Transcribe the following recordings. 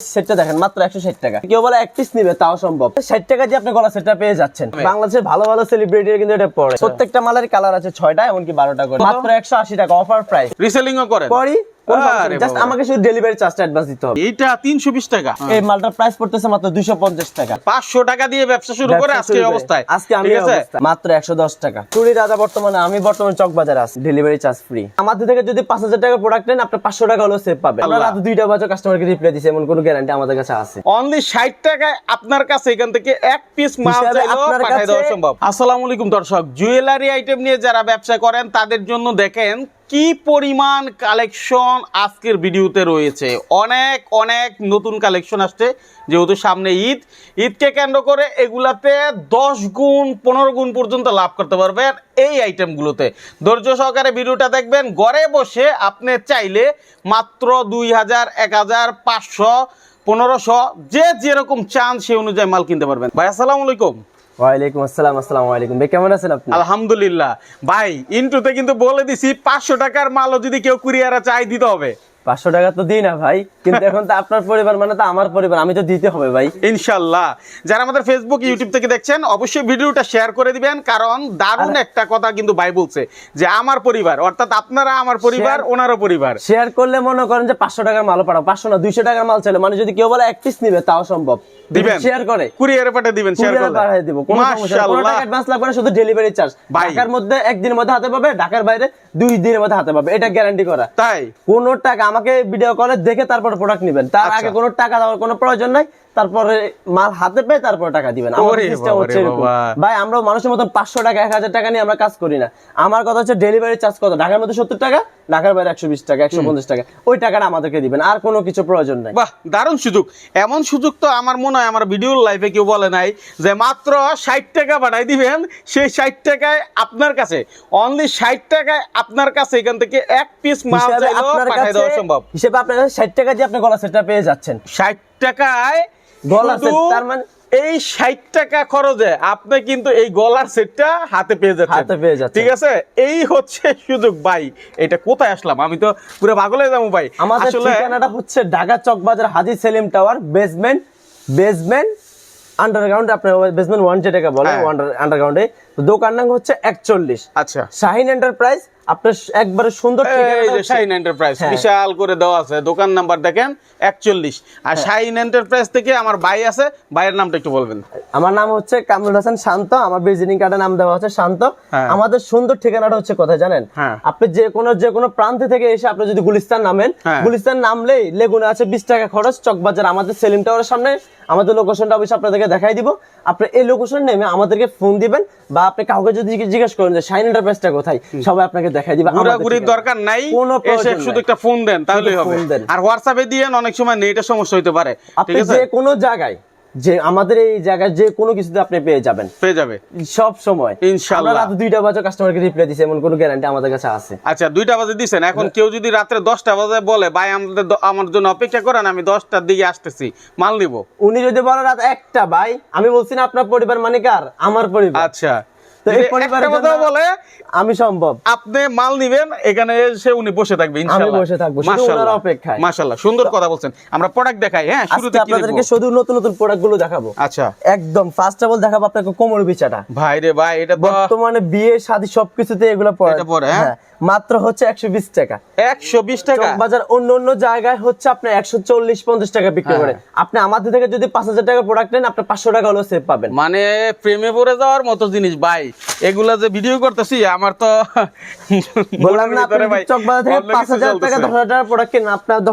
সেটটা দেখেন মাত্র একশো ষাট টাকা। কেউ বলে এক পিস নিবে তাও সম্ভব। ষাট টাকা দিয়ে আপনি গলা সেটটা পেয়ে যাচ্ছেন। বাংলাদেশের ভালো ভালো সেলিব্রিটি কিন্তু এটা পড়ে প্রত্যেকটা মালের কালার আছে ছয়টা এমনকি বারোটা করে। মাত্র একশো আশি টাকা অফার প্রাইস রিসেলিং করে জাস্ট আমাকে শুধু ডেলিভারি চার্জটা অ্যাডভান্স দিতে হবে। এইটা তিনশো বিশ টাকা। এই মালটার প্রাইস পড়তেছে মাত্র দুইশো পঞ্চাশ টাকা। পাঁচশো টাকা দিয়ে ব্যবসা শুরু করে আজকে অবস্থায়। আজকে আমি ঠিক এই আছে? অবস্থায়। মাত্র একশো দশ টাকা। চুরি রাজা বর্তমানে আমি বর্তমানে চক আছি। ডেলিভারি চার্জ ফ্রি আমাদের থেকে যদি পাঁচ হাজার টাকা প্রোডাক্ট নেন আপনার পাঁচশো টাকা হলেও সেভ পাবেন। আমরা রাত দুইটা বাজে কাস্টমারকে রিপ্লাই দিচ্ছি এমন কোনো গ্যারান্টি আমাদের কাছে আছে। অনলি ষাট টাকায় আপনার কাছে এখান থেকে এক পিস মাল চাইলেও আপনার দেওয়া সম্ভব। আসসালামু আলাইকুম দর্শক জুয়েলারি আইটেম নিয়ে যারা ব্যবসা করেন তাদের জন্য দেখেন কি পরিমাণ কালেকশন আজকের ভিডিওতে রয়েছে? অনেক অনেক নতুন কালেকশন আসছে, যেহেতু সামনে ঈদ। ঈদকে কেন্দ্র করে এগুলাতে দশ গুণ, পনেরো গুণ পর্যন্ত লাভ করতে পারবেন এই আইটেমগুলোতে ধৈর্য সহকারে ভিডিওটা দেখবেন, ঘরে বসে আপনি চাইলে মাত্র দুই হাজার, এক হাজার, পাঁচশো, পনেরোশো, যে যেরকম চান সে অনুযায়ী মাল কিনতে পারবেন। ভাই, আসসালামু আলাইকুম। ওয়ালাইকুম আসসালাম, আসসালামু আলাইকুম। ভাই, কেমন আছেন আপনি? আলহামদুলিল্লাহ। ভাই ইন্টুতে কিন্তু বলে দিছি, পাঁচশো টাকার মালও যদি কেউ কুরিয়ারে চাই দিতে হবে। পাঁচশো টাকা তো দিই না ভাই কিন্তু এখন তো আপনার পরিবার মানে তো আমার পরিবার আমি তো দিতে হবে ভাই। ইনশাল্লাহ। যারা আমাদের ফেসবুক ইউটিউব থেকে দেখছেন অবশ্যই ভিডিওটা শেয়ার করে দিবেন কারণ দারুণ একটা কথা কিন্তু ভাই বলছে যে আমার পরিবার অর্থাৎ আপনারা আমার পরিবার ওনারও পরিবার। শেয়ার করলে মনে করেন যে পাঁচশো টাকার মাল পাঠাও পাঁচশো না দুইশো টাকার মাল চাইলে মানে যদি কেউ বলে এক পিস নিবে তাও সম্ভব। দিবেন। শেয়ার করে। কুরিয়ারে পাঠিয়ে দিবেন শেয়ার করে পাঠিয়ে দিব কোনো সমস্যা কোনো টাকা অ্যাডভান্স লাগবে না শুধু ডেলিভারি চার্জ ঢাকার মধ্যে একদিনের মধ্যে হাতে পাবে ঢাকার বাইরে দুই দিনের মধ্যে হাতে পাবে এটা গ্যারান্টি করা। তাই। কোন টাকা আমাকে ভিডিও কলে দেখে তারপর প্রোডাক্ট নেবেন তার আচ্ছা। আগে কোনো টাকা দেওয়ার কোনো প্রয়োজন নাই তারপরে মাল হাতে পেয়ে তারপর টাকা দিবেন। হচ্ছে। ভাই আমরা মানুষের মতন পাঁচশো টাকা এক হাজার টাকা নিয়ে আমরা কাজ করি না। আমার কথা হচ্ছে ডেলিভারি চার্জ কত? ঢাকার মধ্যে সত্তর টাকা ঢাকার বাইরে একশো বিশ টাকা একশো পঞ্চাশ টাকা। ওই টাকাটা আমাদেরকে দিবেন আর কোনো কিছু প্রয়োজন নাই। বাহ দারুণ সুযোগ। এমন সুযোগ তো আমার মনে হয় আমার ভিডিওর লাইফে কেউ বলে নাই যে মাত্র ষাট টাকা পাঠাই দিবেন সেই ষাট টাকায় আপনার কাছে অনলি ষাট টাকায় আপনার কাছে এখান থেকে এক পিস মাল পাঠাই দেওয়া কাছে সম্ভব। হিসেবে আপনার ষাট টাকা দিয়ে আপনি গলা সেটটা পেয়ে যাচ্ছেন। ষাট টাকায় গলা শুধু তার মানে- এই ষাট টাকা খরচে আপনি কিন্তু এই গলার সেটটা হাতে পেয়ে যাচ্ছেন। হাতে পেয়ে যাচ্ছেন। ঠিক আছে? এই হচ্ছে সুযোগ। ভাই এটা কোথায় আসলাম? আমি তো পুরো পাগল হয়ে যাব ভাই। আমাদের ঠিকানাটা হচ্ছে Dhaka Chakbazar Haji Selim tower basement basement underground আপনার বেসমেন্ট ওয়ান যেটাকে বলে হ্যাঁ। আন্ডারগ্রাউন্ডে দোকান নাম হচ্ছে একচল্লিশ। আচ্ছা। শাহিন এন্টারপ্রাইজ আপনার একবারে সুন্দর এই ঠিকানাটা যে হচ্ছে- শাইন এন্টারপ্রাইজ হ্যাঁ। বিশাল করে দেওয়া আছে দোকান নাম্বার দেখেন একচল্লিশ আর শাইন এন্টারপ্রাইজ থেকে আমার ভাই আছে ভাইয়ের নামটা একটু বলবেন আমার নাম হচ্ছে কামরুল হাসান শান্ত আমার ভিজিটিং কার্ডের নাম দেওয়া হচ্ছে শান্ত হ্যাঁ। আমাদের সুন্দর ঠিকানাটা হচ্ছে কোথায় জানেন হ্যাঁ। আপনি যে কোনো যে কোনো প্রান্ত থেকে এসে আপনি যদি গুলিস্তান নামেন হ্যাঁ। গুলিস্তান নামলেই লেগুনে আছে বিশ টাকা খরচ চকবাজার আমাদের সেলিম টাওয়ারের সামনে আমাদের লোকেশনটা অবশ্যই আপনাদেরকে দেখাই দিব আপনি এই লোকেশন নেমে আমাদেরকে ফোন দিবেন বা আপনি কাউকে যদি জিজ্ঞেস করেন যে শাইন এন্টারপ্রাইজটা কোথায়? সবাই আপনাকে দেখাই দিবে আমরা ঘোরাঘুরির দরকার নাই কোনো এসে শুধু একটা ফোন দেন তাহলেই হবে। আর হোয়াটসঅ্যাপে দিয়ে অনেক সময় নেটের সমস্যা হতে পারে। ঠিক আপনি আছে? যে কোনো জায়গায় যে আমাদের এই জায়গায় যে কোনো কিছুতে আপনি পেয়ে যাবেন। পেয়ে যাবে। সব সময়। ইনশাআল্লাহ। রাত দুইটা বাজে কাস্টমারকে রিপ্লাই দিছে এমন কোনো গ্যারান্টি আমাদের কাছে আছে। আচ্ছা দুইটা বাজে দিছেন। এখন কেউ যদি রাত্রে দশটা বাজে বলে ভাই আমাদের আমার জন্য অপেক্ষা করেন আমি দশটার দিকে আসতেছি মাল নিব। উনি যদি বলে রাত একটা ভাই আমি বলছি না আপনার পরিবার মানে কার? আমার পরিবার। আচ্ছা। আমি সম্ভব। আপনি মাল নিবেন এখানে এসে উনি বসে থাকবে ইনশাআল্লাহ। বসে থাকব, মাশাআল্লাহ। অপেক্ষায়। মাশাআল্লাহ সুন্দর কথা বলছেন। আমরা প্রোডাক্ট দেখাই হ্যাঁ শুরুতে আপনাদেরকে শুধু নতুন নতুন প্রোডাক্টগুলো দেখাবো। আচ্ছা। একদম ফার্স্ট অফ অল দেখাবো আপনাকে কোমর বিছাটা ভাই রে ভাই এটা বর্তমানে বিয়ে শাদী সবকিছুতে এগুলো পড়ে। এটা পড়ে, হ্যাঁ? মাত্র হচ্ছে একশো বিশ টাকা। একশো বিশ টাকা? বাজার অন্য অন্য জায়গায় হচ্ছে আপনি একশো চল্লিশ পঞ্চাশ টাকা বিক্রি হ্যাঁ। করে। আপনি আমাদের থেকে যদি পাঁচ হাজার টাকা প্রোডাক্ট নেন আপনি পাঁচশো টাকা হলেও সেভ পাবেন। মানে প্রেমে পড়ে যাওয়ার মতো জিনিস ভাই। এগুলা যে ভিডিও করতেছি আমার তো বললাম না আপনি চকবাজার থেকে অন্য পাঁচ কিছু হাজার টাকা চলতেছে। দশ হাজার টাকার প্রোডাক্ট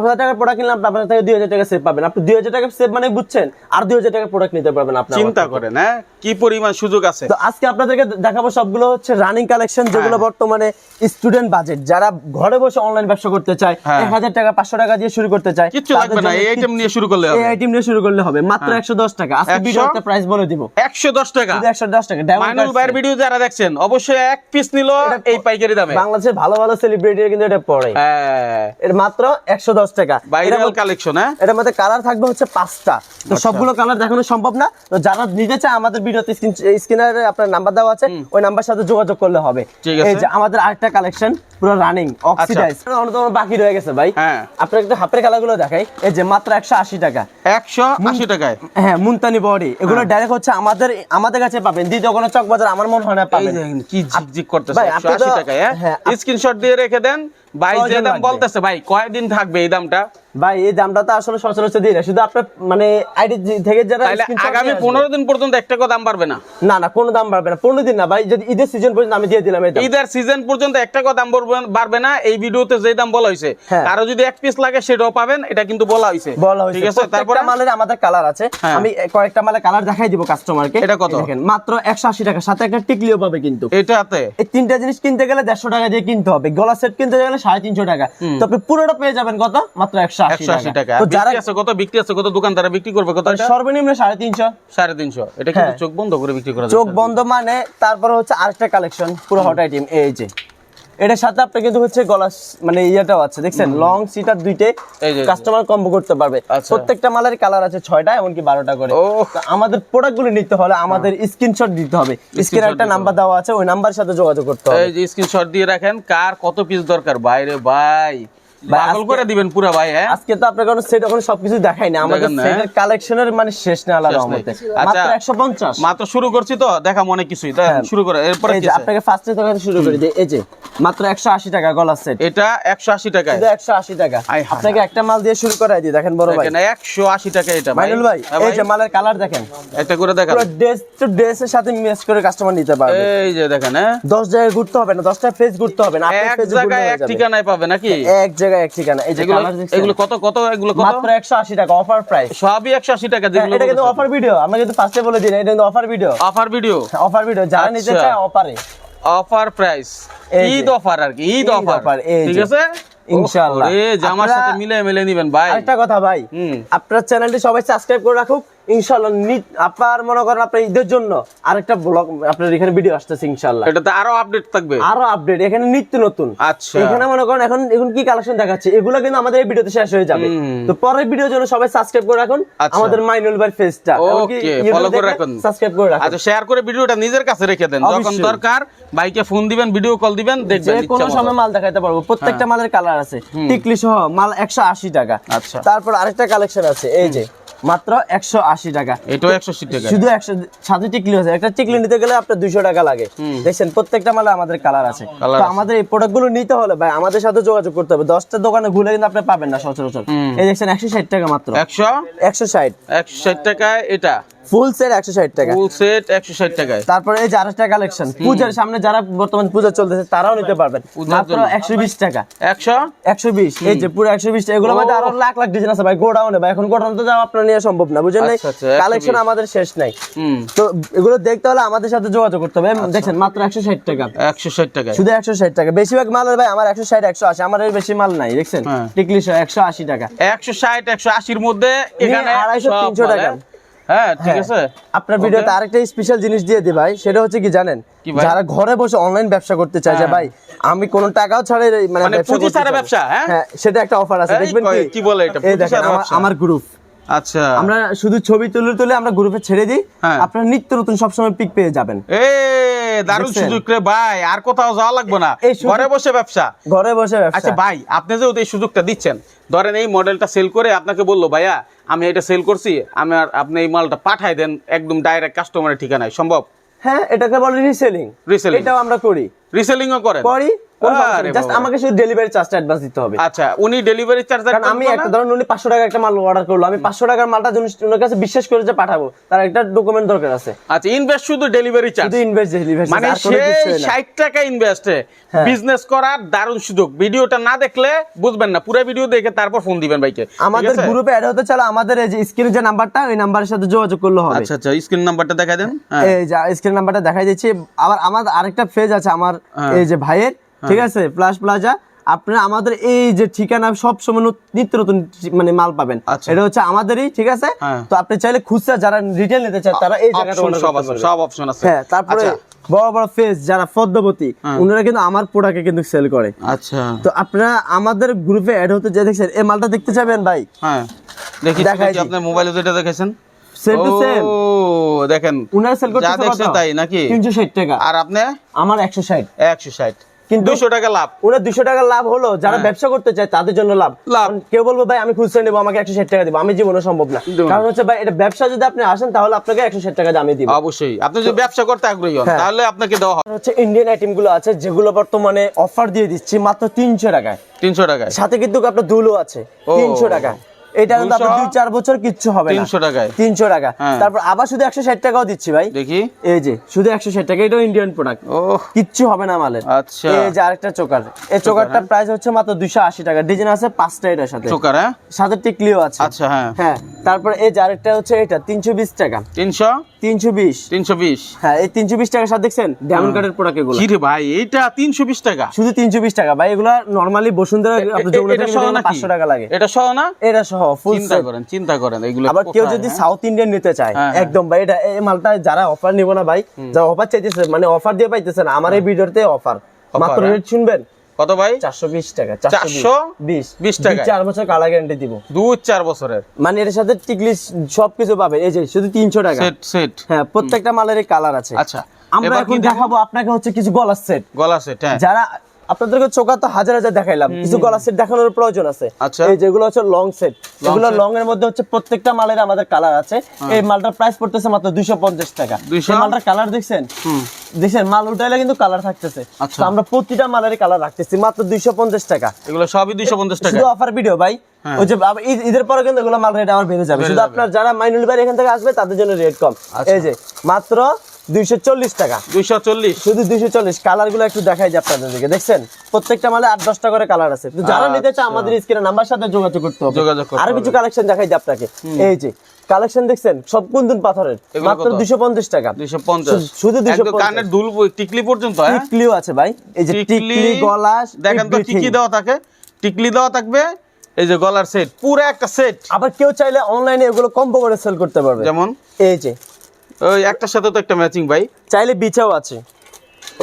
হাজার টাকার প্রোডাক্ট কিনলেন আপনার থেকে দুই হাজার টাকা সেভ পাবেন আপনি দুই হাজার টাকা সেভ মানে বুঝছেন আর দুই হাজার টাকা প্রোডাক্ট নিতে পারবেন আপনার চিন্তা করেন হ্যাঁ কি পরিমাণ সুযোগ আছে তো আজকে আপনাদেরকে দেখাবো সবগুলো হচ্ছে রানিং কালেকশন যেগুলো হ্যাঁ। বর্তমানে স্টুডেন্ট বাজেট যারা ঘরে বসে অনলাইন ব্যবসা করতে চায় হ্যাঁ। এক হাজার টাকা পাঁচশো টাকা দিয়ে শুরু করতে চায় তাদের লাগবে না এই আইটেম নিয়ে শুরু করলে হবে হ্যাঁ। আইটেম নিয়ে শুরু করলে হবে মাত্র একশো দশ টাকা আজকে ভিডিওতে প্রাইস বলে দিব একশো দশ টাকা একশো দশ টাকা ভাইয়ের set। ভিডিও যারা দেখছেন অবশ্যই এক পিস নিল এই পাইকারি দামে। বাংলাদেশের ভালো ভালো সেলিব্রিটি কিন্তু এটা পড়ে। হ্যাঁ। এর মাত্র একশো দশ টাকা। ভাইরাল কালেকশন হ্যাঁ? এটার মধ্যে কালার থাকবে হচ্ছে পাঁচটা। তো আচ্ছা। সবগুলো কালার দেখানো সম্ভব না। তো যারা নিতে চায় আমাদের ভিডিওতে স্ক্রিনারে আপনার নাম্বার দেওয়া আছে। ওই নাম্বার সাথে যোগাযোগ করলে হবে। ঠিক আছে। এই যে আমাদের আরেকটা কালেকশন পুরো রানিং অক্সিডাইজ অন্যতম বাকি রয়ে গেছে ভাই। হ্যাঁ। আপনার একটা হাফের কালারগুলো দেখাই। এই যে মাত্র একশো আশি টাকা। একশো আশি টাকায়? হ্যাঁ মুনতানি বডি এগুলো ডাইরেক্ট হচ্ছে আমাদের আমাদের কাছে পাবেন। দ্বিতীয় কোনো চক বাজার আমার হয় না পাবেন। কি ঝিকঝিক করতেছে টাকায় হ্যাঁ? হ্যাঁ, স্ক্রিনশট দিয়ে রেখে দেন ভাই যে দাম বলতেছে ভাই কয়দিন থাকবে এই দামটা? ভাই এই দামটা তো আসলে সচরাচর দিই না শুধু আপনার মানে আইডি থেকে যারা আগামী পনেরো দিন পর্যন্ত এক টাকা দাম বাড়বে না? না না কোনো দাম বাড়বে না। পনেরো দিন না ভাই যদি ঈদের সিজন পর্যন্ত আমি দিয়ে দিলাম ঈদের সিজন পর্যন্ত এক টাকা দাম বাড়বে- না। এই ভিডিওতে যে দাম বলা হয়েছে হ্যাঁ। কারও যদি এক পিস লাগে সেটাও পাবেন। এটা কিন্তু বলা হয়েছে। বলা হয়েছে। ঠিক আছে? তারপরে তারপরে? মালের আমাদের কালার আছে। হ্যাঁ। আমি কয়েকটা মালের কালার দেখাই দিব কাস্টমারকে এটা কত? দেখেন মাত্র একশো আশি টাকা। সাথে একটা টিকলিও পাবে কিন্তু। এটাতে? এই তিনটা জিনিস কিনতে গেলে দেড়শো টাকা দিয়ে কিনতে হবে। গলা সেট কিনতে গেলে সাড়ে তিনশো টাকা। তো আপনি পুরোটা পেয়ে যাবেন কত? মাত্র একশো একশো আশি টাকা। তো যারা আছে কত? বিক্রি আছে কত? দোকানদারা বিক্রি করবে কত সর্বনিম্ন সাড়ে তিনশো। সাড়ে তিনশো। এটা কিন্তু হ্যাঁ। চোখ বন্ধ করে বিক্রি করা চোখ বন্ধ মানে তারপরে হচ্ছে আরেকটা কালেকশন পুরো হট আইটেম এই যে। এটার সাথে আপনি কিন্তু হচ্ছে গলা মানে ইয়েটাও আছে দেখছেন? লং সিটার দুইটে কাস্টমার কম্বো করতে পারবে। আচ্ছা। প্রত্যেকটা মালের কালার আছে ছয়টা এমনকি বারোটা করে। আমাদের প্রোডাক্টগুলো নিতে হলে আমাদের স্ক্রিনশট দিতে হবে। স্ক্রিনে একটা নাম্বার দেওয়া আছে ওই নাম্বারের সাথে যোগাযোগ করতে হবে। এই যে স্ক্রিনশট দিয়ে রাখেন কার কত পিস দরকার? বাইরে ভাই, পাগল করে দিবেন পুরা ভাই হ্যাঁ? আজকে তো আপনার কোনো সেট ওখানে সবকিছু দেখাই না আমাদের সেটের কালেকশনের মানে শেষ নেই আল্লাহর রহমতে। আচ্ছা। মাত্র একশো পঞ্চাশ। মাত্র শুরু করছি তো দেখাম অনেক কিছুই। হ্যাঁ। শুরু করে এরপরে কি আপনাকে ফার্স্টে থেকে শুরু করে দিই এই যে মাত্র একশো আশি টাকা গলার সেট এটা একশো আশি টাকায়। শুধু টাকা। আপনাকে একটা মাল দিয়ে শুরু করাই দিই দেখেন বড় ভাই। দেখেন একশো আশি টাকা এটা ভাই। ভাই হ্যাঁ এই যে মালের কালার দেখেন। একটা করে দেখান। পুরো ড্রেস টু ড্রেসের সাথে ম্যাচ করে কাস্টমার নিতে পারবে। এই যে দেখেন হ্যাঁ। দশ জায়গায় ঘুরতে হবে না দশটা ফেজ ঘুরতে হবে না এক ঠিকানায় পাবে নাকি? এক জায়গায় এক ঠিকানা। এই যে এগুলো কত কত এগুলো কত? মাত্র একশো আশি টাকা অফার প্রাইস সবই একশো আশি টাকা যেগুলো এটা কিন্তু অফার ভিডিও আমরা কিন্তু ফার্স্টে বলে দিই এটা কিন্তু offer video offer video offer video যারা নিতে আচ্ছা। চায় অফারে অফার প্রাইস ঈদ অফার আর কি ঈদ অফার ঠিক আছে? ইনশাআল্লাহ। জামার সাথে মিলে মিলে নিবেন ভাই। আরেকটা কথা ভাই। আপনার চ্যানেলটি সবাই সাবস্ক্রাইব করে রাখুক। ইনশাআল্লাহ নি- আপনার মনে করেন আপনার ঈদের জন্য আরেকটা ব্লগ আপনার এখানে ভিডিও আসতেছে ইনশাআল্লাহ। এটাতে আরও আপডেট থাকবে? আরও আপডেট এখানে নিত্য নতুন। আচ্ছা। এখানে মনে করেন এখন এখন কি কালেকশন দেখাচ্ছে? এগুলো কিন্তু আমাদের এই ভিডিওতে শেষ হয়ে যাবে। তো পরের ভিডিওর জন্য সবাই সাবস্ক্রাইব করে রাখুন। আচ্ছা। আমাদের মাইনুল ভাই ফেসটা ফলো করে রাখুন। সাবস্ক্রাইব করে রাখুন। আচ্ছা শেয়ার করে ভিডিওটা নিজের কাছে রেখে দেন। যখন দরকার ভাইকে ফোন দিবেন ভিডিও কল দিবেন যে দেখবেন কোনো সময় মাল দেখাতে পারব। প্রত্যেকটা মালের কালার আছে। টিকলি সহ মাল একশো আশি টাকা। আচ্ছা। তারপর আরেকটা কালেকশন আছে। এই যে মাত্র একশো আশি টাকা। এটাও একশো আশি টাকা। শুধু একশো সাথে টিকলি আছে। একটা টিকলি নিতে গেলে আপনার দুইশো টাকা লাগে। দেখছেন প্রত্যেকটা মালে আমাদের কালার আছে। তো আমাদের এই প্রোডাক্টগুলো নিতে হলে ভাই আমাদের সাথে যোগাযোগ করতে হবে। দশটা দোকানে ঘুরে কিন্তু আপনি পাবেন না সচরাচর। এই দেখছেন একশো ষাট টাকা মাত্র। একশো? একশো ষাট। একশো ষাট টাকায় এটা। ফুল সেট একশো ষাট টাকা। ফুল সেট একশো ষাট টাকায়। তারপরে এই যে আরেকটা কালেকশন পূজার সামনে যারা বর্তমান পূজা চলতেছে তারাও নিতে পারবেন। মাত্র জন্য। একশো বিশ টাকা। একশো? একশো বিশ এই যে পুরো একশো বিশ এগুলো মধ্যে আরও লাখ লাখ ডিজাইন আছে ভাই গোডাউনে ভাই এখন গোডাউন তো যাওয়া আপনার নিয়ে সম্ভব না বুঝেন নাই? আচ্ছা, আচ্ছা, 120 কালেকশন আমাদের শেষ নাই। তো এগুলো দেখতে হলে আমাদের সাথে যোগাযোগ করতে হবে। দেখেন মাত্র একশো ষাট টাকা। একশো ষাট টাকায়। শুধু একশো ষাট টাকা। বেশিরভাগ মালের ভাই আমার একশো ষাট একশো আশি আমার এর বেশি মাল নাই দেখছেন? হ্যাঁ। টিকলি একশো আশি টাকা। একশো ষাট একশো আশির মধ্যে এখানে আড়াইশো, সব তিনশো মাল, টাকা। হ্যাঁ? ঠিক হ্যাঁ। আছে আপনার ভিডিওতে আরেকটা স্পেশাল জিনিস দিয়ে দিই ভাই সেটা হচ্ছে কি জানেন যারা ঘরে বসে অনলাইন ব্যবসা করতে চায় যে হ্যাঁ। ভাই আমি কোনো টাকাও ছাড়াই মানে মানে ব্যবসা করতে ব্যবসা, হ্যাঁ? সেটা একটা অফার আছে দেখবেন কি বলে এটা? আমার গ্রুপ আচ্ছা। আমরা শুধু ছবি তুলে তুলে আমরা গ্রুপে ছেড়ে দিই। হ্যাঁ। আপনার নিত্য নতুন সবসময় পিক পেয়ে যাবেন। এ দারুণ সুযোগ রে ভাই আর কোথাও যাওয়া লাগবে না। ঘরে বসে ব্যবসা। ঘরে বসে ব্যবসা। আচ্ছা ভাই আপনি যেহেতু এই সুযোগটা দিচ্ছেন ধরেন এই মডেলটা সেল করে আপনাকে বলল ভাইয়া আমি এটা সেল করছি আমার আপনি এই মালটা পাঠাই দেন একদম ডাইরেক্ট কাস্টমারের ঠিকানায় সম্ভব? হ্যাঁ এটাকে বলে রিসেলিং রিসেলিং এটাও আমরা করি। রিসেলিংও করেন। করি জাস্ট আমাকে শুধু ডেলিভারি চার্জটা অ্যাডভান্স দিতে হবে। আচ্ছা উনি ডেলিভারি চার্জ কারণ আমি একটা ধরুন উনি পাঁচশো টাকা একটা মাল অর্ডার করল আমি পাঁচশো টাকার মালটা যদি ওনার কাছে বিশ্বাস করে যে পাঠাবো তার একটা ডকুমেন্ট দরকার আছে। আচ্ছা ইনভেস্ট শুধু ডেলিভারি চার্জ শুধু ইনভেস্ট ডেলিভারি মানে টাকা ইনভেস্টে হ্যাঁ। বিজনেস করার দারুণ সুযোগ। ভিডিওটা না দেখলে বুঝবেন না পুরো ভিডিও দেখে তারপর ফোন দিবেন ভাইকে। আমাদের গ্রুপে অ্যাড হতে চাইলে আমাদের এই যে স্ক্রিনে যে নাম্বারটা ওই নাম্বারের সাথে যোগাযোগ করলে হবে। আচ্ছা আচ্ছা স্ক্রিন নাম্বারটা দেখা দেন। হ্যাঁ। এই যে স্ক্রিন নাম্বারটা দেখাই দিচ্ছি। আবার আমার আরেকটা পেজ আছে আমার হ্যাঁ। এই যে ভাইয়ের। ঠিক আছে? প্লাস প্লাজা আপনারা আমাদের এই যে ঠিকানা সব সময় নিত্য নতুন মানে মাল পাবেন। আচ্ছা। এটা হচ্ছে আমাদেরই ঠিক আছে? হ্যাঁ। তো আপনি চাইলে খুচরা যারা রিটেল নিতে চান তারা এই জায়গাটা সব অপশন আছে। হ্যাঁ তারপরে আচ্ছা। বড় বড় ফেস যারা পদ্মবতী হ্যাঁ। ওনারা কিন্তু আমার প্রোডাক্টে কিন্তু সেল করে। আচ্ছা। তো আপনারা আমাদের গ্রুপে অ্যাড হতে যে দেখছেন? এই মালটা দেখতে চাবেন ভাই? হ্যাঁ। দেখি। আপনার মোবাইলে যেটা দেখেছেন? সেল টু ও দেখেন। উনারা সেল করতে যা দেখছেন তাই নাকি? তিনশো ষাট টাকা। আর আপনি? আমার একশো ষাট। একশো ষাট। কিন্তু- দুশো টাকা লাভ। ওনার দুশো টাকা লাভ হলো যারা হ্যাঁ। ব্যবসা করতে চায় তাদের জন্য লাভ। লাভ। কেউ বলব ভাই আমি খুচরা নেব আমাকে একশো ষাট টাকা দিব। আমি জীবনে সম্ভব না। কারণ হচ্ছে ভাই এটা ব্যবসা যদি আপনি আসেন তাহলে আপনাকে একশো ষাট টাকা দামে দিব। অবশ্যই। আপনি যদি ব্যবসা করতে আগ্রহী হন হ্যাঁ। তাহলে আপনাকে দেওয়া হবে। হচ্ছে ইন্ডিয়ান আইটেমগুলো আছে যেগুলো বর্তমানে অফার দিয়ে দিচ্ছি মাত্র তিনশো টাকায়। তিনশো টাকায়। সাথে কিন্তু আপনার দুলো আছে তিনশো টাকা এটা কিন্তু আপনার দুই চার বছর কিচ্ছু হবে না। তিনশো টাকায়। তিনশো টাকা। হ্যাঁ। তারপর আবার শুধু একশো ষাট টাকাও দিচ্ছি ভাই। দেখি। এই যে শুধু একশো ষাট টাকা এটাও ইন্ডিয়ান প্রোডাক্ট ও কিচ্ছু হবে না মালের। আচ্ছা। এই যে আরেকটা চোকার। এই প্রাইস হচ্ছে মাত্র দুইশো আশি টাকা। ডিজাইন আছে পাঁচটা এটার সাথে। চোকার হ্যাঁ? সাথে টিকলিও আছে। আচ্ছা হ্যাঁ। হ্যাঁ। তারপরে এই যে আরেকটা হচ্ছে এটা তিনশো বিশ টাকা। তিনশো? তিনশো বিশ। তিনশো বিশ। হ্যাঁ এই তিনশো বিশ টাকার সাথে দেখছেন ডায়মন্ড কার্ডের প্রোডাক্ট এগুলো। কি রে ভাই তিনশো বিশ টাকা। শুধু তিনশো বিশ টাকা। ভাই এগুলা নর্মালি বসুন্ধরা এটা? পাঁচশো টাকা লাগে। এটা সহ না? এটা সহ ফুল চিন্তা করেন চিন্তা করেন এগুলো আবার কেউ যদি হ্যাঁ? সাউথ ইন্ডিয়ান নিতে চায় হ্যাঁ, হ্যাঁ। একদম ভাই এটা এই মালটা যারা অফার নিব না ভাই যারা অফার চাইতেছে মানে অফার দিয়ে পাইতেছে আমার এই ভিডিওতে অফার মাত্র। রেট শুনবেন? কত ভাই? চারশো বিশ টাকা চারশো বিশ। বিশ। টাকায়? চার বছর কালার গ্যারান্টি দিব। দুই চার বছরের। মানে এর সাথে টিকলি সবকিছু পাবে। এই যে শুধু তিনশো টাকা। সেট সেট হ্যাঁ প্রত্যেকটা মালের কালার আছে। আচ্ছা। আমরা এখন দেখাবো আপনাকে হচ্ছে কিছু গলার সেট গলা সেট হ্যাঁ। যারা আপনাদেরকে চোখা তো হাজার হাজার দেখাইলাম। কিছু গলার সেট দেখানোর প্রয়োজন আছে। আচ্ছা। এই যেগুলো হচ্ছে লং সেট এগুলো লং এর মধ্যে হচ্ছে প্রত্যেকটা মালের আমাদের কালার আছে। এই মালটার প্রাইস পড়তেছে মাত্র দুইশো পঞ্চাশ টাকা। এই মালটার কালার দেখছেন? দেখছেন মাল উঠাইলে কিন্তু কালার থাকতেছে। আচ্ছা। আমরা প্রতিটা মালের কালার রাখতেছি মাত্র দুইশো পঞ্চাশ টাকা। এগুলো সবই দুইশো পঞ্চাশ টাকা। শুধু অফার ভিডিও ভাই। হ্যাঁ। ওই যে ঈদের পরে কিন্তু এগুলো মাল রেট আমার বেড়ে যাবে। শুধু আপনার যারা মাইনুল ভাই এখান থেকে আসবে তাদের জন্য রেট কম। আচ্ছা। এই যে মাত্র দুইশো চল্লিশ টাকা। দুইশো চল্লিশ। শুধু দুইশো চল্লিশ। কালারগুলো একটু দেখাই যে আপনাদেরকে দেখছেন? প্রত্যেকটা মালে আট দশটা করে কালার আছে। তো যারা নিতে চায় আমাদের স্ক্রিনে নাম্বার সাথে যোগাযোগ করতে হবে। যোগাযোগ আরও কিছু কালেকশন দেখাই যে আপনাকে। এই যে কালেকশন দেখছেন? সব কুন্দুন পাথরের। মাত্র কত? দুইশো পঞ্চাশ টাকা। দুইশো পঞ্চাশ। শুধু- শুধু 250 কানের দুল টিকলি পর্যন্ত হ্যাঁ? টিকলিও আছে ভাই। এই যে টিকলি গলা দেখেন তো কি কি দেওয়া থাকে। টিকলি দেওয়া থাকবে। এই যে গলার সেট পুরো একটা সেট আবার কেউ চাইলে অনলাইনে এগুলো কম্বো করে সেল করতে পারবে। যেমন? এই যে ওই একটার সাথে তো একটা ম্যাচিং ভাই। চাইলে বিছাও আছে।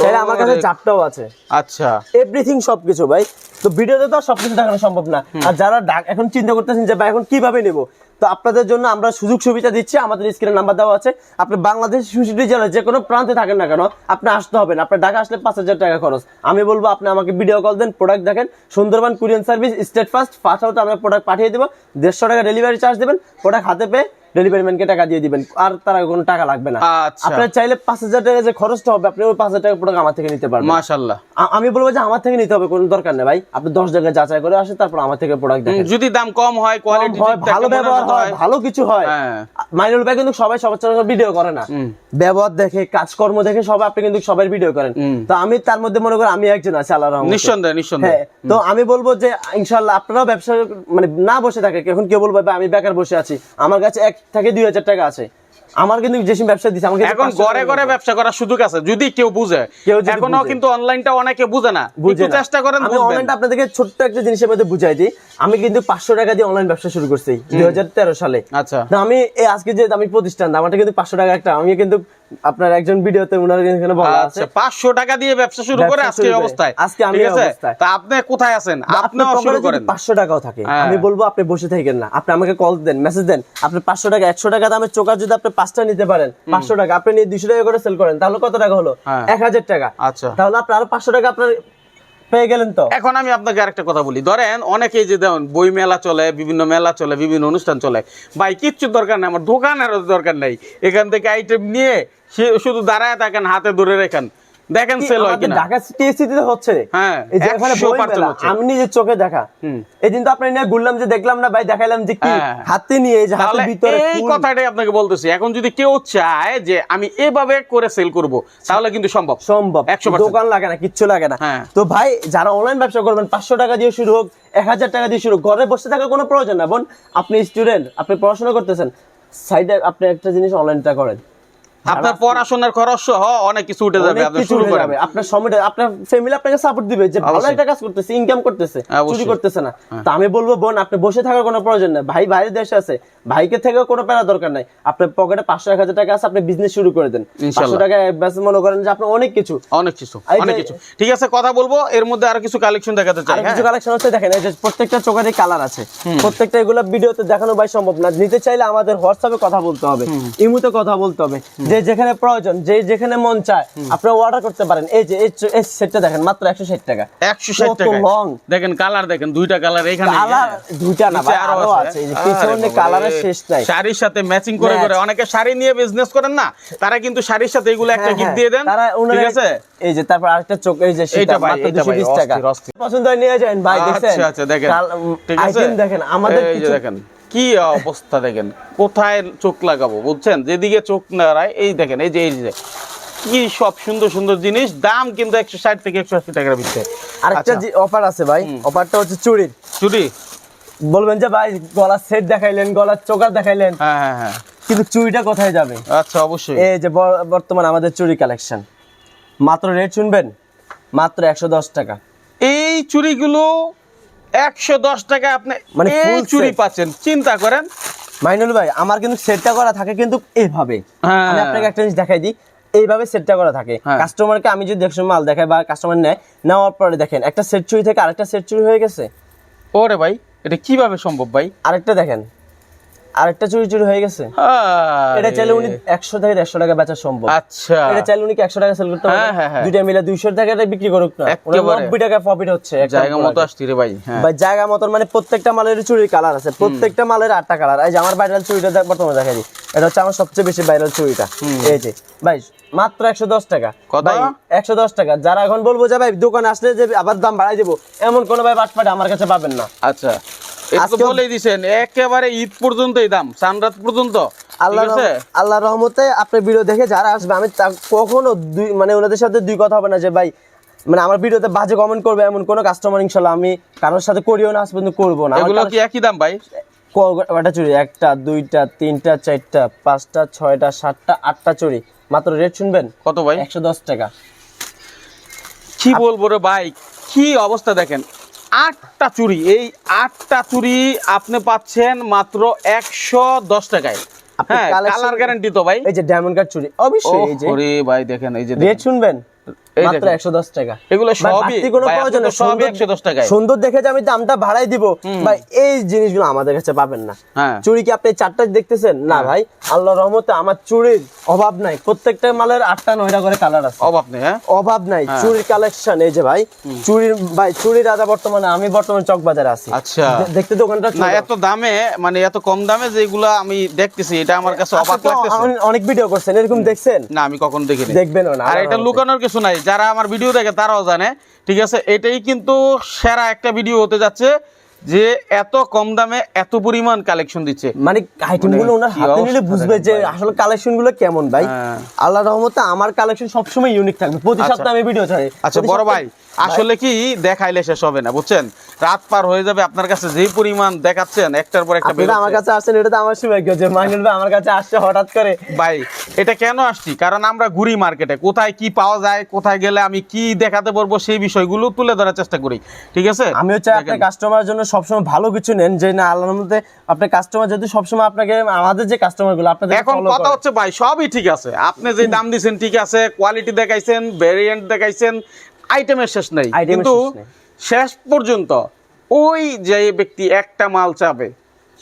চাইলে আমার কাছে চাপটাও আছে। আচ্ছা। এভরিথিং সবকিছু ভাই। তো ভিডিওতে তো সবকিছু দেখানো সম্ভব না। আর যারা এখন চিন্তা করতেছেন যে ভাই এখন কীভাবে নেব? তো আপনাদের জন্য আমরা সুযোগ সুবিধা দিচ্ছি। আমাদের স্ক্রিনে নাম্বার দেওয়া আছে। আপনি বাংলাদেশ সুশীটি জেলার যে কোনো প্রান্তে থাকেন না কেন আপনি আসতে হবে না। আপনার ঢাকা আসলে পাঁচ হাজার টাকা খরচ। আমি বলব আপনি আমাকে ভিডিও কল দেন প্রোডাক্ট দেখেন। Sundarban courier service state first first out আমরা প্রোডাক্ট পাঠিয়ে দেবো। দেড়শো টাকা ডেলিভারি চার্জ দেবেন। প্রোডাক্ট হাতে পেয়ে ডেলিভারি ম্যানকে টাকা দিয়ে দিবেন আর তার কোনো টাকা লাগবে না। আচ্ছা। আপনার চাইলে পাঁচ হাজার টাকা যে খরচটা হবে আপনি ওই পাঁচ হাজার টাকা প্রোডাক্ট আমার থেকে নিতে পারবেন। মাশাল্লাহ আমি বলব যে আমার থেকে নিতে হবে কোনো দরকার নেই ভাই। আপনি দশ জায়গায় যাচাই করে আসেন তারপর আমার থেকে প্রোডাক্ট দেখেন। যদি দাম কম হয় কোয়ালিটি হয়, ভালো ব্যবহার হয় ভালো কিছু হয়। হ্যাঁ। মাইনুল ভাই কিন্তু সবাই সবার সঙ্গে ভিডিও করে না। ব্যবহার দেখে কাজকর্ম দেখে সবাই আপনি কিন্তু সবাই ভিডিও করেন। তো আমি তার মধ্যে মনে করি আমি একজন আছি আল্লাহ রহমতে। নিঃসন্দেহে নিঃসন্দেহে। হ্যাঁ তো আমি বলব যে ইনশাল্লাহ আপনারাও ব্যবসা মানে না বসে থাকে এখন কেউ বলবে ভাই আমি বেকার বসে আছি। আমার কাছে এক থেকে দুই হাজার টাকা আছে। আমার কিন্তু যেসব ব্যবসা দিচ্ছে আমাকে এখন ঘরে ঘরে ব্যবসা করার সুযোগ আছে যদি কেউ বুঝে। কেউ এখনও। কিন্তু অনলাইনটা অনেকে বুঝে না। বুঝে একটু চেষ্টা করেন আমি অনলাইনটা আপনাদেরকে ছোট্ট একটা জিনিসের মধ্যে বুঝাই দিই। আমি কিন্তু পাঁচশো টাকা দিয়ে অনলাইন ব্যবসা শুরু করছি দুই হাজার তেরো সালে। আচ্ছা। তো আমি এই আজকে যে আমি প্রতিষ্ঠান আমারটা কিন্তু পাঁচশো টাকা একটা আমি কিন্তু আপনার একজন ভিডিওতে উনার এখানে বলা আছে। আচ্ছা পাঁচশো টাকা দিয়ে ব্যবসা শুরু করে আজকে এই অবস্থায় আজকে আমি অবস্থায়। তা আপনি কোথায় আছেন? আপনি শুরু করেন। পাঁচশো টাকাও থাকে হ্যাঁ। আমি বলব আপনি বসে থাকেন না। আপনি আমাকে কল দেন মেসেজ দেন। আপনি পাঁচশো টাকা একশো টাকা দামের চোকার যদি আপনি পাঁচটা নিতে পারেন পাঁচশো টাকা আপনি নিয়ে 200 টাকা করে সেল করেন তাহলে কত টাকা হলো? হ্যাঁ। এক হাজার টাকা। আচ্ছা। তাহলে আপনি আরও পাঁচশো টাকা আপনার পেয়ে গেলেন তো? এখন আমি আপনাকে আরেকটা কথা বলি। ধরেন অনেকেই যে দেখুন বই মেলা চলে, বিভিন্ন মেলা চলে, বিভিন্ন অনুষ্ঠান চলে। ভাই, কিচ্ছু দরকার নেই, আমার দোকানেরও দরকার নেই। এখান থেকে আইটেম নিয়ে সে শুধু দাঁড়ায় থাকেন, হাতে ধরে রেখেন। দেখেন সেল হয় কিনা? ঢাকা টিএসসিতে হচ্ছে হ্যাঁ, এই যে এখানে 100%। আমি নিজের চোখে দেখা। এই দিন তো আপনার নিয়ে ঘুরলাম যে দেখলাম না ভাই দেখাইলাম যে কি হ্যাঁ। হাতে নিয়ে এই যে হাতের ভিতরে এই কথাটাই আপনাকে বলতেছি। এখন যদি কেউ চায় যে আমি এভাবে করে সেল করব তাহলে কিন্তু সম্ভব। সম্ভব। একশো পার্সেন্ট দোকান লাগে না কিচ্ছু লাগে না। হ্যাঁ। তো ভাই যারা অনলাইন ব্যবসা করবেন পাঁচশো টাকা দিয়ে শুরু হোক এক হাজার টাকা দিয়ে শুরু হোক, ঘরে বসে থাকার কোনো প্রয়োজন না। বোন আপনি স্টুডেন্ট আপনি পড়াশোনা করতেছেন সাইডে আপনি একটা জিনিস অনলাইনটা করেন। আপনার পড়াশোনার খরচ সহ অনেক কিছু উঠে যাবে আপনি শুরু হয়ে করেন। আপনার সময়টা আপনার ফ্যামিলি আপনাকে সাপোর্ট দিবে যে ভালো একটা কাজ করতেছে ইনকাম করতেছে চুরি করতেছে না। তো আমি বলব বোন আপনি বসে থাকার কোনো প্রয়োজন নেই। ভাই বাইরের দেশে আছে ভাইকে থেকেও কোনো প্যারা দরকার নাই। আপনার পকেটে পাঁচশো এক হাজার টাকা আছে আপনি বিজনেস শুরু করে দেন। পাঁচশো ইনশাল্লাহ। টাকা ব্যাস মনে করেন যে আপনার অনেক কিছু। অনেক কিছু অনেক কিছু। ঠিক আছে কথা বলব এর মধ্যে আরও কিছু কালেকশন দেখাতে চাই হ্যাঁ? কিছু কালেকশন হচ্ছে দেখেন এই যে প্রত্যেকটা চোখেরই কালার আছে। প্রত্যেকটা এগুলো ভিডিওতে দেখানো ভাই সম্ভব না। নিতে চাইলে আমাদের হোয়াটসঅ্যাপে কথা বলতে হবে ইমুতে কথা বলতে হবে। যে যেখানে প্রয়োজন যে যেখানে মন চায় আপনারা অর্ডার করতে পারেন। এই যে এই সেটটা দেখেন মাত্র একশো ষাট টাকা। একশো ষাট কত টাকা long? দেখেন কালার দেখেন দুইটা কালার এখানে কালার হ্যাঁ। দুইটা না ভাই আরও আছে। এই যে পিছনে কালারের শেষ নাই। শাড়ির সাথে ম্যাচিং করে করে অনেকে শাড়ি নিয়ে বিজনেস করেন না তারা কিন্তু শাড়ির সাথে এগুলো একটা হ্যাঁ, গিফট হ্যাঁ। দিয়ে দেন ঠিক আছে? এই যে তারপর আরেকটা চোখ এই যে সেটা মাত্র 220 টাকা। পছন্দ হয় নিয়ে যান ভাই দেখছেন? আচ্ছা আচ্ছা দেখেন। ঠিক আছে? দেখেন আমাদের কিছু দেখেন। কি অবস্থা দেখেন? কোথায় চোখ লাগাবো বুঝছেন? যেদিকে চোখ নাড়ায় এই দেখেন এই যে এই যে। কি সব সুন্দর সুন্দর জিনিস দাম কিন্তু একশো ষাট থেকে একশো আশি টাকার ভিতরে। আরেকটা আচ্ছা। যে অফার আছে ভাই অফারটা হচ্ছে চুরির। চুরি? বলবেন যে ভাই গলার সেট দেখাইলেন গলার চোকার দেখাইলেন। হ্যাঁ হ্যাঁ হ্যাঁ। কিন্তু চুরিটা কোথায় যাবে? আচ্ছা অবশ্যই। এই যে বর্তমান আমাদের চুরি কালেকশন মাত্র রেট শুনবেন? মাত্র একশো দশ টাকা। এই চুরিগুলো একশো দশ টাকা আপনি মানে ফুল চুরি পাচ্ছেন চিন্তা করেন। মাইনুল ভাই আমার কিন্তু সেটটা করা থাকে কিন্তু এইভাবে হ্যাঁ। আমি আপনাকে একটা জিনিস দেখাই দিই এইভাবে সেটটা করা থাকে। হ্যাঁ। কাস্টমারকে আমি যদি দেখছি মাল দেখাই বা কাস্টমার নেয় নেওয়ার পরে দেখেন একটা সেট চুরি থেকে আরেকটা সেট চুরি হয়ে গেছে। ওরে ভাই এটা কীভাবে সম্ভব ভাই? আরেকটা দেখেন। আরেকটা চুরি চুরি হয়ে গেছে। এটা চাইলে উনি একশো থেকে দেড়শো টাকা বেচা সম্ভব। আচ্ছা। এটা চাইলে উনি একশো টাকা সেল করতে হ্যাঁ, হ্যাঁ, হ্যাঁ। দুইটা মিলে দুইশো টাকা বিক্রি করুক না। নব্বই টাকা প্রফিট হচ্ছে জায়গা মতো আসছি রে ভাই ভাই জায়গা মানে প্রত্যেকটা মালের চুরির কালার আছে। প্রত্যেকটা মালের আটটা কালার এই যে আমার ভাইরাল চুরিটা বর্তমানে দেখা দিই। এটা হচ্ছে আমার সবচেয়ে বেশি ভাইরাল চুরিটা। এই যে ভাই মাত্র একশো দশ টাকা? ভাই একশো দশ টাকা। যারা এখন বলব যে ভাই দোকানে আসলে যে আবার দাম বাড়াই দেবো এমন কোনো ভাই বাটপাটে আমার কাছে পাবেন না। আচ্ছা। আজকেও- বলেই দিছেন একেবারে ঈদ পর্যন্ত এই দাম সানরাত পর্যন্ত আল্লাহ ঠিক আছে? আল্লাহ রহমতে আপনার ভিডিও দেখে যারা আসবে আমি কখনো দুই মানে ওনাদের সাথে দুই কথা হবে না যে ভাই মানে আমার ভিডিওতে বাজে কমেন্ট করবে এমন কোনো কাস্টমার ইনশাল্লাহ আমি কারোর সাথে করিও না আজ পর্যন্ত করব না। এগুলো কি একই দাম ভাই? কটা চুরি একটা দুইটা তিনটা চারটা পাঁচটা ছয়টা সাতটা আটটা চুরি। মাত্র রেট শুনবেন? কত ভাই? একশো দশ টাকা। কি বলব রে ভাই? কি অবস্থা দেখেন? আটটা চুরি এই আটটা চুরি আপনি পাচ্ছেন মাত্র একশো দশ টাকায়। হ্যাঁ কালার গ্যারান্টি তো ভাই। এই যে ডায়মন্ড কার্ড চুরি অবশ্যই এই যে। ভাই দেখেন এই যে রেট শুনবেন। মাত্র দেখেন। একশো দশ টাকা। এগুলো সবই কোনো প্রয়োজন নেই। সবই সুন্দর- টাকায়। দেখে যে আমি দামটা ভাড়াই দিব ভাই এই জিনিসগুলো আমাদের কাছে পাবেন না। হ্যাঁ। চুরি কি আপনি চারটা দেখতেছেন? না ভাই আল্লাহ রহমতে আমার চুরির অভাব নাই। প্রত্যেকটা মালের আটটা নয়টা করে কালার আছে। অভাব নেই হ্যাঁ? অভাব নাই। হ্যাঁ। চুরির কালেকশন এই যে ভাই চুরির ভাই রাজা বর্তমানে আমি বর্তমানে চকবাজারে আছি। আচ্ছা। দেখতে দোকানটা না এত দামে মানে এত কম দামে যেগুলো আমি দেখতেছি এটা আমার কাছে অবাক লাগতেছে। অনেক ভিডিও করছেন এরকম দেখছেন? না আমি কখন দেখিনি। দেখবেনও না আর এটা লুকানোর কিছু নাই। যারা আমার ভিডিও দেখে তারাও জানে, ঠিক আছে? এটাই কিন্তু সেরা একটা ভিডিও হতে যাচ্ছে। যে এত কম দামে এত পরিমাণ কালেকশন দিচ্ছে। মানে আইটেমগুলো মানে ওনার হাতে নিলে বুঝবে যে আসলে কালেকশনগুলো কেমন ভাই। হ্যাঁ। আল্লাহ রহমতে আমার কালেকশন সবসময় ইউনিক থাকবে। প্রতি আচ্ছা। সপ্তাহে আমি ভিডিও ছাড়ি। আচ্ছা বড় ভাই আসলে কি দেখাইলে শেষ হবে না বুঝছেন? রাত পার হয়ে যাবে আপনার কাছে যে পরিমাণ দেখাচ্ছেন একটার পর একটা আপনি আমার কাছে আসছেন এটা তো আমার সৌভাগ্য যে মাইনুল ভাই আমার কাছে আসছে হঠাৎ করে। ভাই এটা কেন আসছি? কারণ আমরা ঘুরি মার্কেটে কোথায় কি পাওয়া যায় কোথায় গেলে আমি কি দেখাতে পারব সেই বিষয়গুলো তুলে ধরার চেষ্টা করি ঠিক আছে? চাই দেখেন। আপনার কাস্টমারের জন্য সবসময় ভালো কিছু নেন যে না আল্লাহর মধ্যে আপনার কাস্টমার যদি সবসময় আপনাকে আমাদের যে কাস্টমারগুলো আপনাদের এখন কথা হচ্ছে ভাই সবই ঠিক আছে। আপনি যে দাম দিছেন ঠিক আছে কোয়ালিটি দেখাইছেন ভেরিয়েন্ট দেখাইছেন আইটেমের শেষ নাই। কিন্তু শেষ পর্যন্ত ওই যে ব্যক্তি একটা মাল চাবে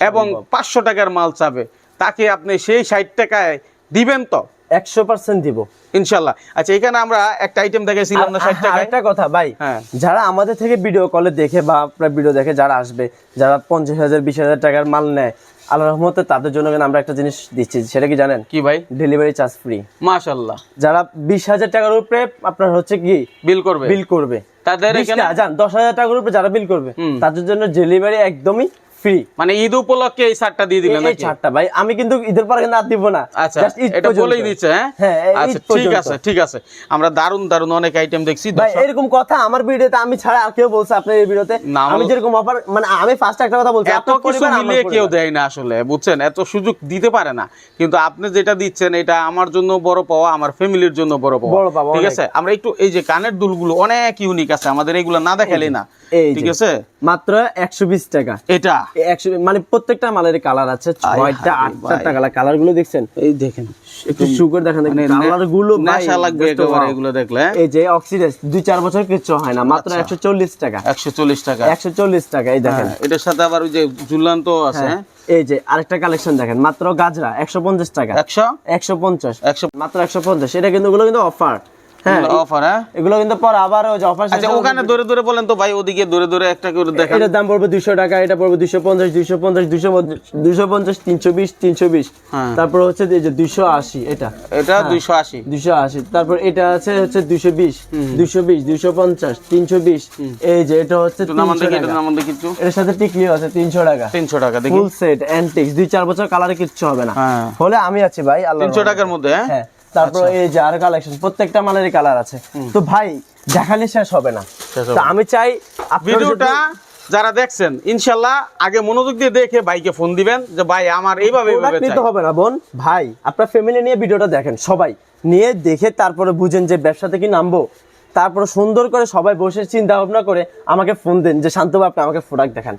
এবং পাঁচশো টাকার মাল চাবে তাকে আপনি সেই ষাট টাকায় দিবেন তো? একশো পার্সেন্ট দিব। ইনশাল্লাহ। আচ্ছা এখানে আমরা একটা আইটেম দেখাইছিলাম না ষাট টাকায়। কথা ভাই হ্যাঁ। যারা আমাদের থেকে ভিডিও কলে দেখে বা আপনার ভিডিও দেখে যারা আসবে যারা পঞ্চাশ হাজার বিশ হাজার টাকার মাল নেয় আল্লাহ রহমতে তাদের জন্য আমরা একটা জিনিস দিচ্ছি সেটা কি জানেন? কি ভাই? ডেলিভারি চার্জ ফ্রি মাশাল্লাহ। যারা বিশ হাজার টাকার উপরে আপনার হচ্ছে কি? বিল করবে। বিল করবে। তাদের দশ হাজার টাকার উপরে যারা বিল করবে তাদের জন্য ডেলিভারি একদমই ফ্রি মানে ঈদ উপলক্ষে এই শার্টটা দিয়ে দিলেন এই ছাড়টা ভাই আমি কিন্তু ঈদের পরে কিন্তু আর দিব না। আচ্ছা এটা বলেই দিচ্ছে হ্যাঁ? হ্যাঁ আচ্ছা ঠিক আছে ঠিক আছে। আমরা দারুণ দারুণ অনেক আইটেম দেখছি। ভাই এরকম কথা আমার ভিডিওতে আমি ছাড়া আর কেউ বলছে আপনার এই ভিডিওতে। আমি যেরকম অফার মানে আমি ফার্স্ট একটা কথা বলছি এত কিছু মিলিয়ে কেউ দেয় না আসলে বুঝছেন? এত সুযোগ দিতে পারে না। কিন্তু আপনি যেটা দিচ্ছেন এটা আমার জন্য বড় পাওয়া আমার ফ্যামিলির জন্য বড় পাওয়া। ঠিক আছে? আমরা একটু এই যে কানের দুলগুলো অনেক ইউনিক আছে আমাদের এগুলো না দেখালে না। ঠিক আছে? মাত্র একশো বিশ টাকা। এটা। মানে প্রত্যেকটা মালের কালার আছে ছয়টা আটটা। কালার কালারগুলো দেখছেন? এই দেখেন একটু সুগার দেখেন মানে কালারগুলো ভাই, নেশা লাগবে একেবারে এগুলো দেখলে এই যে অক্সিডেন্স দুই চার বছর কিচ্ছু হয় না মাত্র আচ্ছা। একশো চল্লিশ টাকা। একশো চল্লিশ টাকা। একশো চল্লিশ টাকা এই দেখেন। হ্যাঁ, এটার সাথে আবার ওই যে ঝুলান্ত আছে হ্যাঁ, এই যে আরেকটা কালেকশন দেখেন মাত্র গাজরা একশো পঞ্চাশ টাকা। একশো? একশো পঞ্চাশ। একশো মাত্র একশো পঞ্চাশ এটা কিন্তু ওগুলো কিন্তু অফার হ্যাঁ অফার হ্যাঁ? এগুলো কিন্তু পর আবার ওই যে অফার আচ্ছা ওখানে ধরে ধরে বলেন তো ভাই ওদিকে ধরে ধরে একটা করে দেখান। এটার দাম পড়বে দুইশো টাকা এটা পড়বে দুইশো পঞ্চাশ দুইশো পঞ্চাশ দুইশো দুইশো পঞ্চাশ তিনশো বিশ তিনশো বিশ। হ্যাঁ। তারপর হচ্ছে এই যে এটা। তারপর আছে হচ্ছে এই যে এটা হচ্ছে 300 এর সাথে টিকলিও আছে তিনশো টাকা। তিনশো টাকা দেখি। ফুল সেট অ্যান্টিক্স দুই চার বছর কালারে কিচ্ছু হবে না। হ্যাঁ। হলে আমি আছি ভাই আল্লাহ তিনশো টাকার মধ্যে হ্যাঁ? হ্যাঁ। তারপর এই যে আর কালেকশন প্রত্যেকটা মালেরই কালার আছে। তো ভাই দেখালে শেষ হবে না। তো আমি চাই ভিডিওটা যারা দেখছেন ইনশাল্লাহ আগে মনোযোগ দিয়ে দেখে ভাইকে ফোন দিবেন যে ভাই আমার এইভাবে নিতে হবে না বোন। ভাই আপনার ফ্যামিলি নিয়ে ভিডিওটা দেখেন সবাই। নিয়ে দেখে তারপরে বুঝেন যে ব্যবসাতে কি নামবো। তারপরে সুন্দর করে সবাই বসে চিন্তা ভাবনা করে আমাকে ফোন দেন যে শান্ত আপনি আমাকে প্রোডাক্ট দেখান।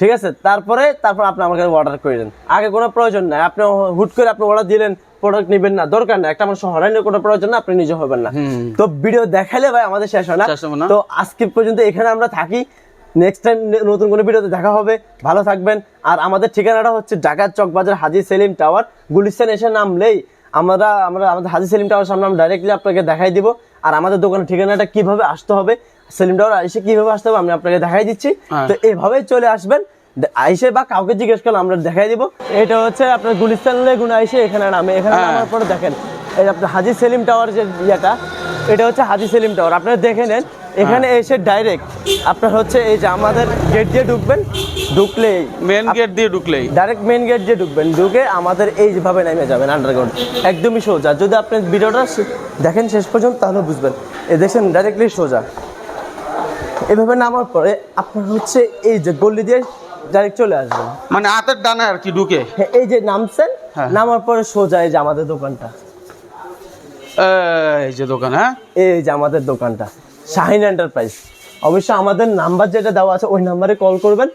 ঠিক আছে? তারপরে তারপর আপনি আমাকে অর্ডার করে দেন। আগে কোনো প্রয়োজন নাই। আপনি হুট করে আপনি অর্ডার দিলেন প্রোডাক্ট নেবেন না দরকার না একটা মানুষ হরাইনের কোনো প্রয়োজন না আপনি নিজে হবেন না। তো ভিডিও দেখাইলে ভাই আমাদের শেষ হয় না। তো আজকে পর্যন্ত এখানে আমরা থাকি। নেক্সট টাইম নতুন কোনো ভিডিওতে দেখা হবে। ভালো থাকবেন। আর আমাদের ঠিকানাটা হচ্ছে ঢাকার চকবাজার হাজি সেলিম টাওয়ার। গুলিস্তান এসে নামলেই আমরা আমরা আমাদের হাজি সেলিম টাওয়ার সামনে আমরা ডাইরেক্টলি আপনাকে দেখাই দিব। আর আমাদের দোকানের ঠিকানাটা কীভাবে আসতে হবে সেলিম টাওয়ার এসে কীভাবে আসতে হবে আমি আপনাকে দেখাই দিচ্ছি। হ্যাঁ। তো এভাবেই চলে আসবেন। আইসে বা কাউকে জিজ্ঞেস করলে আমরা দেখাই দিব। এটা হচ্ছে আপনার গুলিস্তান লেগুন আইসে এখানে নামে। এখানে হ্যাঁ। নামার পরে দেখেন এই যে আপনার হাজি সেলিম টাওয়ার যে ইয়েটা এটা হচ্ছে হাজি সেলিম টাওয়ার। আপনারা দেখে নেন এখানে হ্যাঁ। এসে ডাইরেক্ট আপনার হচ্ছে এই যে আমাদের গেট দিয়ে ঢুকবেন ঢুকলেই মেন গেট দিয়ে ঢুকলেই। ডাইরেক্ট মেন গেট দিয়ে ঢুকবেন ঢুকে আমাদের এই যেভাবে নেমে যাবেন আন্ডারগ্রাউন্ড একদমই সোজা। যদি আপনি ভিডিওটা দেখেন শেষ পর্যন্ত তাহলে বুঝবেন। এই দেখছেন ডাইরেক্টলি সোজা। এভাবে নামার পরে আপনার হচ্ছে এই যে গল্লি দিয়ে ডাইরেক্ট চলে আসবেন। মানে হাতের ডানা আর কি ঢুকে? হ্যাঁ, এই যে নামছেন হ্যাঁ। নামার পরে সোজা এই যে আমাদের দোকানটা। এই যে দোকান হ্যাঁ? এই যে আমাদের দোকানটা শাহিন এন্টারপ্রাইজ অবশ্য আমাদের নাম্বার যেটা দেওয়া আছে ওই নাম্বারে কল করবেন।